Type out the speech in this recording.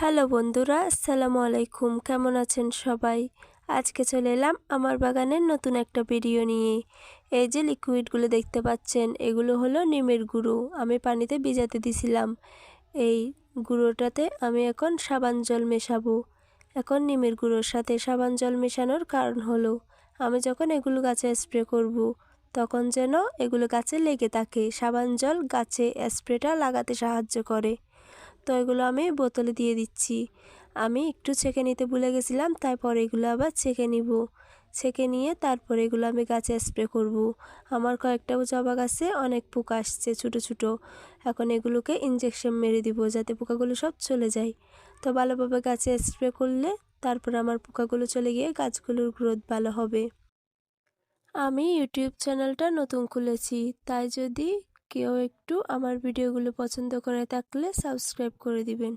Hello বন্ধুরা, আসসালামু আলাইকুম। কেমন আছেন সবাই? আজকে চলে এলাম আমার বাগানের নতুন একটা ভিডিও নিয়ে। এই যে লিকুইডগুলো দেখতে পাচ্ছেন, এগুলো হলো নিমের গুঁড়ো। আমি পানিতে ভিজাতে দিছিলাম। এই গুঁড়োটাতে আমি এখন সাবান জল মেশাবো। এখন নিমের গুঁড়োর সাথে সাবান জল মেশানোর কারণ হলো, আমি যখন এগুলো গাছে স্প্রে করব। তখন যেন এগুলো গাছে লেগে থাকে। সাবান জল গাছে স্প্রেটা লাগাতে সাহায্য করে। তো এগুলো আমি বোতলে দিয়ে দিচ্ছি। আমি একটু ছেঁকে নিতে ভুলে গেছিলাম তারপর এগুলো আবার ছেঁকে নিব। ছেঁকে নিয়ে তারপর এগুলো আমি গাছে স্প্রে করব। আমার কয়েকটা জবা গাছে অনেক পোকা আসছে ছোটো ছোটো। এখন এগুলোকে ইঞ্জেকশন মেরে দিব যাতে পোকাগুলো সব চলে যায়। তো ভালোভাবে গাছে স্প্রে করলে তারপর আমার পোকাগুলো চলে গিয়ে গাছগুলোর গ্রোথ ভালো হবে। আমি ইউটিউব চ্যানেলটা নতুন খুলেছি, তাই যদি কেউ একটু আমার ভিডিওগুলো পছন্দ করে থাকলে সাবস্ক্রাইব করে দিবেন।